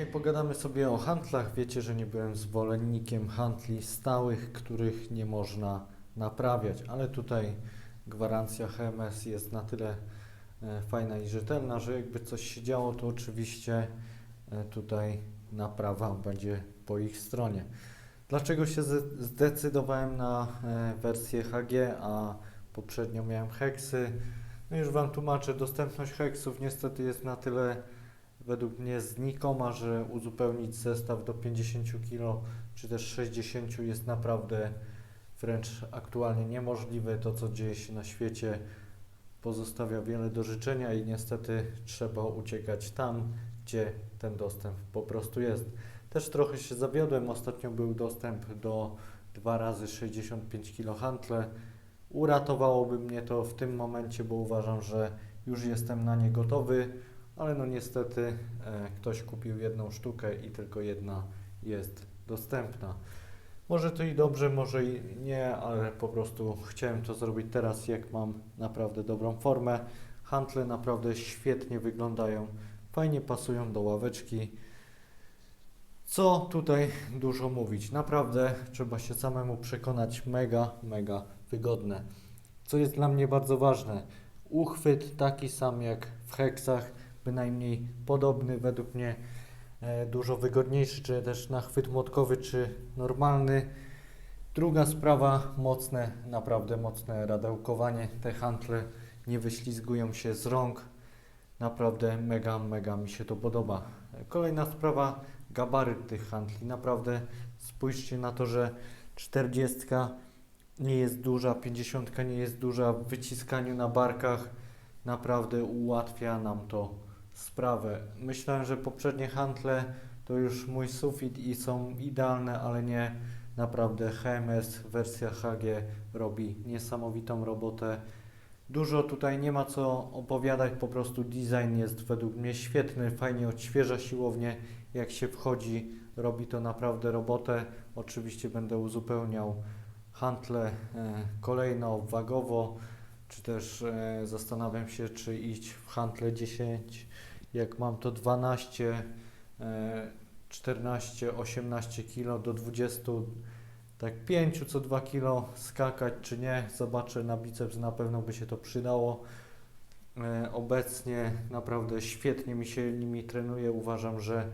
Dzisiaj pogadamy sobie o handlach. Wiecie, że nie byłem zwolennikiem handli stałych, których nie można naprawiać, ale tutaj gwarancja HMS jest na tyle e, fajna i rzetelna, że jakby coś się działo, to oczywiście e, tutaj naprawa będzie po ich stronie. Dlaczego się zdecydowałem na e, wersję HG, a poprzednio miałem heksy? No już Wam tłumaczę, dostępność heksów niestety jest na tyle według mnie znikoma, że uzupełnić zestaw do 50 kg czy też 60 jest naprawdę wręcz aktualnie niemożliwe. To, co dzieje się na świecie, pozostawia wiele do życzenia i niestety trzeba uciekać tam, gdzie ten dostęp po prostu jest. Też trochę się zawiodłem. Ostatnio był dostęp do 2 razy 65 kg hantle. Uratowałoby mnie to w tym momencie, bo uważam, że już jestem na nie gotowy, ale no niestety e, ktoś kupił jedną sztukę i tylko jedna jest dostępna. Może to i dobrze, może i nie, ale po prostu chciałem to zrobić teraz, jak mam naprawdę dobrą formę. Hantle naprawdę świetnie wyglądają, fajnie pasują do ławeczki. Co tutaj dużo mówić? Naprawdę trzeba się samemu przekonać, mega, mega wygodne. Co jest dla mnie bardzo ważne, uchwyt taki sam jak w heksach, bynajmniej podobny, według mnie e, dużo wygodniejszy, czy też na chwyt młotkowy, czy normalny. Druga sprawa, mocne, naprawdę mocne radełkowanie. Te hantle nie wyślizgują się z rąk. Naprawdę mega, mega mi się to podoba. Kolejna sprawa, gabaryt tych handli. Naprawdę spójrzcie na to, że 40 nie jest duża, 50 nie jest duża. W wyciskaniu na barkach naprawdę ułatwia nam to sprawę. Myślałem, że poprzednie handle to już mój sufit i są idealne, ale nie. Naprawdę HMS wersja HG robi niesamowitą robotę. Dużo tutaj nie ma co opowiadać, po prostu design jest według mnie świetny, fajnie odświeża siłownię. Jak się wchodzi, robi to naprawdę robotę. Oczywiście będę uzupełniał hantle e, kolejno, wagowo, czy też e, zastanawiam się, czy iść w hantle 10, jak mam to 12, e, 14, 18 kg do 20, tak 5 co 2 kg skakać, czy nie. Zobaczę na biceps, na pewno by się to przydało. E, Obecnie naprawdę świetnie mi się nimi trenuje. Uważam, że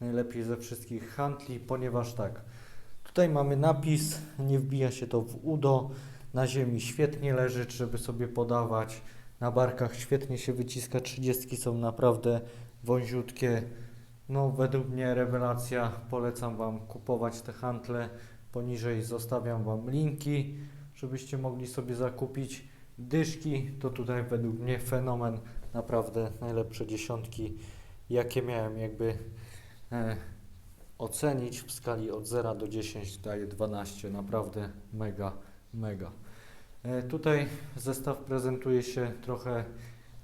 najlepiej ze wszystkich handli, ponieważ tak, tutaj mamy napis, nie wbija się to w udo, na ziemi świetnie leży, żeby sobie podawać, na barkach świetnie się wyciska, 30 są naprawdę wąziutkie. No według mnie rewelacja, polecam Wam kupować te hantle, poniżej zostawiam Wam linki, żebyście mogli sobie zakupić. Dyszki to tutaj według mnie fenomen, naprawdę najlepsze dziesiątki, jakie miałem jakby e, ocenić w skali od 0 do 10 daje 12, naprawdę mega, mega. E, tutaj zestaw prezentuje się trochę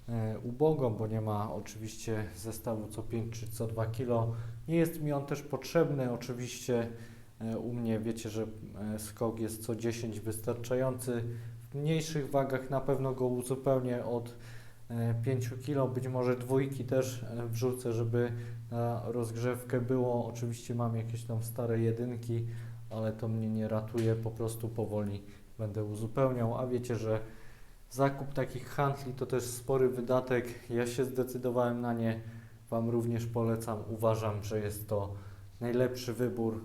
e, ubogo, bo nie ma oczywiście zestawu co 5 czy co 2 kg. Nie jest mi on też potrzebny, oczywiście e, u mnie wiecie, że skok jest co 10 wystarczający. W mniejszych wagach na pewno go uzupełnię od e, 5 kg, być może dwójki też wrzucę, żeby na rozgrzewkę było. Oczywiście mam jakieś tam stare jedynki, ale to mnie nie ratuje, po prostu powoli będę uzupełniał, a wiecie, że zakup takich handli to też spory wydatek. Ja się zdecydowałem na nie, Wam również polecam. Uważam, że jest to najlepszy wybór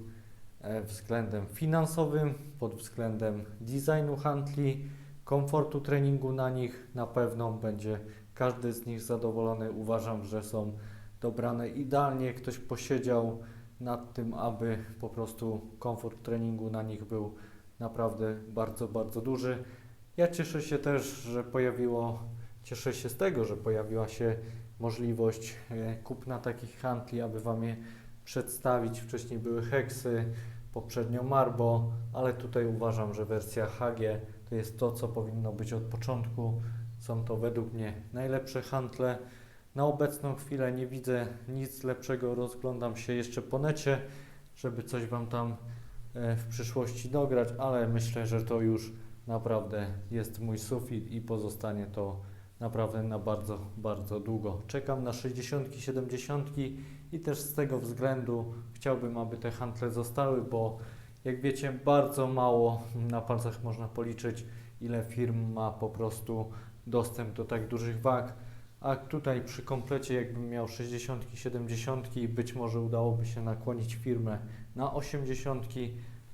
e, względem finansowym, pod względem designu handli, komfortu treningu na nich. Na pewno będzie każdy z nich zadowolony. Uważam, że są dobrane idealnie. Ktoś posiedział nad tym, aby po prostu komfort treningu na nich był naprawdę bardzo, bardzo duży. Ja cieszę się też, że pojawiło, cieszę się z tego, że pojawiła się możliwość e, kupna takich handli, aby Wam je przedstawić. Wcześniej były heksy, poprzednio Marbo, ale tutaj uważam, że wersja HG to jest to, co powinno być od początku. Są to według mnie najlepsze handle. Na obecną chwilę nie widzę nic lepszego. Rozglądam się jeszcze po necie, żeby coś Wam tam w przyszłości dograć, ale myślę, że to już naprawdę jest mój sufit i pozostanie to naprawdę na bardzo, bardzo długo. Czekam na 60, 70 i też z tego względu chciałbym, aby te hantle zostały, bo jak wiecie, bardzo mało na palcach można policzyć, ile firm ma po prostu dostęp do tak dużych wag. A tutaj przy komplecie, jakbym miał 60, 70 i być może udałoby się nakłonić firmę na 80,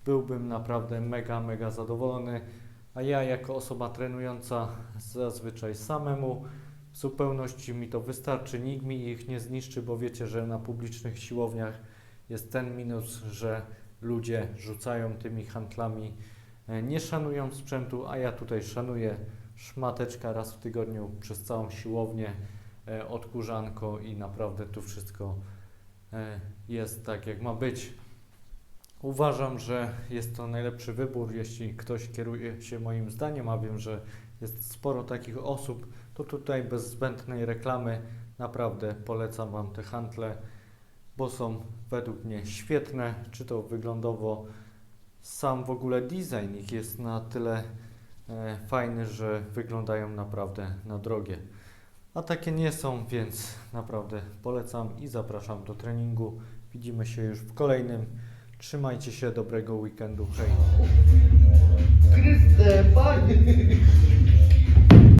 byłbym naprawdę mega, mega zadowolony. A ja, jako osoba trenująca zazwyczaj samemu, w zupełności mi to wystarczy. Nikt mi ich nie zniszczy, bo wiecie, że na publicznych siłowniach jest ten minus, że ludzie rzucają tymi handlami, e, nie szanują sprzętu, a ja tutaj szanuję szmateczka raz w tygodniu przez całą siłownię, e, odkurzanko i naprawdę tu wszystko e, jest tak, jak ma być. Uważam, że jest to najlepszy wybór, jeśli ktoś kieruje się moim zdaniem, a wiem, że jest sporo takich osób, to tutaj bez zbędnej reklamy naprawdę polecam Wam te handle, bo są według mnie świetne, czy to wyglądowo, sam w ogóle design ich jest na tyle e, fajny, że wyglądają naprawdę na drogie. A takie nie są, więc naprawdę polecam i zapraszam do treningu. Widzimy się już w kolejnym. Trzymajcie się, dobrego weekendu. Hej! Chryste, panie!